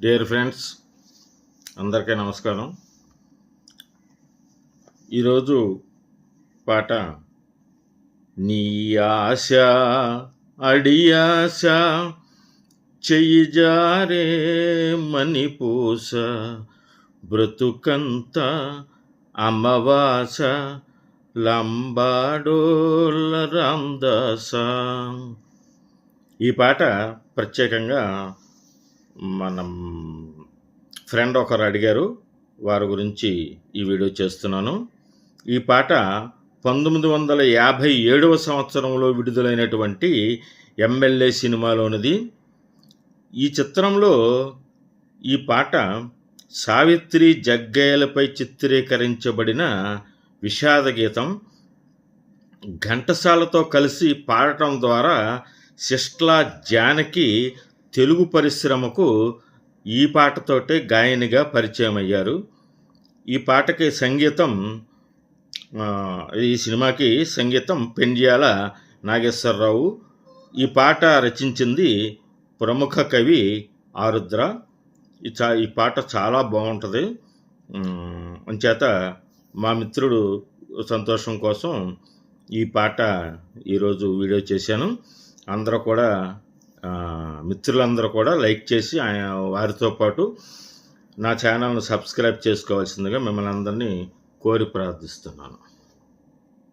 Dear friends అందరికీ నమస్కారం. ఈరోజు పాట నీ ఆశ అడియాశ చెయ్యి జారే మణిపూస బ్రతుకంత అమవాస లంబాడోల రామదాస. ఈ పాట ప్రత్యేకంగా మనం ఫ్రెండ్ ఒకరు అడిగారు వారి గురించి ఈ వీడియో చేస్తున్నాను. ఈ పాట పంతొమ్మిది వందల యాభై ఏడవ సంవత్సరంలో విడుదలైనటువంటి ఎమ్మెల్యే సినిమాలోనిది. ఈ చిత్రంలో ఈ పాట సావిత్రి జగ్గయ్యలపై చిత్రీకరించబడిన విషాద గీతం. ఘంటసాలతో కలిసి పాడటం ద్వారా సిస్ట్లా జానకి తెలుగు పరిశ్రమకు ఈ పాటతోటే గాయనిగా పరిచయం అయ్యారు ఈ పాటకి సంగీతం ఈ సినిమాకి సంగీతం పెండ్యాల నాగేశ్వరరావు. ఈ పాట రచించింది ప్రముఖ కవి ఆరుద్ర. ఈ చా ఈ పాట చాలా బాగుంటుంది. అంచేత మా మిత్రుడు సంతోషం కోసం ఈ పాట ఈరోజు వీడియో చేశాను. అందరూ కూడా మిత్రులందరూ కూడా లైక్ చేసి వారితో పాటు నా ఛానల్ను సబ్స్క్రైబ్ చేసుకోవాల్సిందిగా మిమ్మల్ని అందరినీ కోరి ప్రార్థిస్తున్నాను.